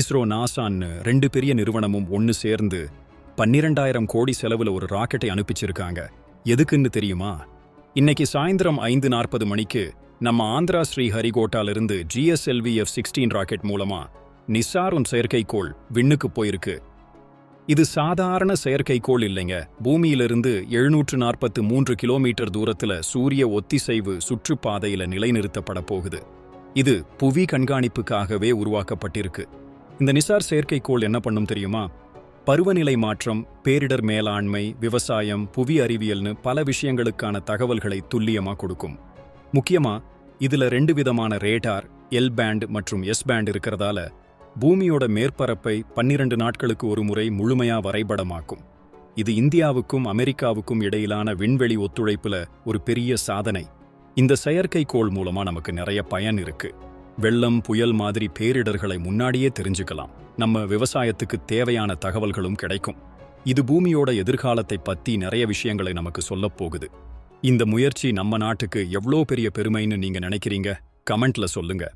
இஸ்ரோ நாசான்னு ரெண்டு பெரிய நிறுவனமும் ஒன்னு சேர்ந்து பன்னிரெண்டாயிரம் கோடி செலவுல ஒரு ராக்கெட்டை அனுப்பிச்சிருக்காங்க. எதுக்குன்னு தெரியுமா? இன்னைக்கு சாயந்தரம் ஐந்து நாற்பது மணிக்கு நம்ம ஆந்திரா ஸ்ரீ ஹரிகோட்டாலிருந்து ஜிஎஸ்எல்வி எஃப் சிக்ஸ்டீன் ராக்கெட் மூலமா நிசாரும் செயற்கைக்கோள் விண்ணுக்கு போயிருக்கு. இது சாதாரண செயற்கைக்கோள் இல்லைங்க. பூமியிலிருந்து எழுநூற்று நாற்பத்து மூன்று கிலோமீட்டர் தூரத்துல சூரிய ஒத்திசைவு சுற்றுப்பாதையில நிலைநிறுத்தப்பட போகுது. இது புவி கண்காணிப்புக்காகவே உருவாக்கப்பட்டிருக்கு. இந்த நிசார் செயற்கைக்கோள் என்ன பண்ணும் தெரியுமா? பருவநிலை மாற்றம் பேரிடர் மேலாண்மை விவசாயம் புவி அறிவியல்னு பல விஷயங்களுக்கான தகவல்களை துல்லியமா கொடுக்கும். முக்கியமா இதுல ரெண்டு விதமான ரேடார் எல் பேண்ட் மற்றும் எஸ் பேண்ட் இருக்கிறதால பூமியோட மேற்பரப்பை பன்னிரண்டு நாட்களுக்கு ஒரு முறை முழுமையா வரைபடமாக்கும். இது இந்தியாவுக்கும் அமெரிக்காவுக்கும் இடையிலான விண்வெளி ஒத்துழைப்புல ஒரு பெரிய சாதனை. இந்த செயற்கைக்கோள் மூலமா நமக்கு நிறைய பயன் இருக்கு. வெள்ளம் புயல் மாதிரி பேரிடர்களை முன்னாடியே தெரிஞ்சுக்கலாம். நம்ம விவசாயத்துக்கு தேவையான தகவல்களும் கிடைக்கும். இது பூமியோட எதிர்காலத்தை பத்தி நிறைய விஷயங்களை நமக்கு சொல்லப் போகுது. இந்த முயற்சி நம்ம நாட்டுக்கு எவ்வளோ பெரிய பெருமைன்னு நீங்க நினைக்கிறீங்க? கமெண்ட்ல சொல்லுங்க.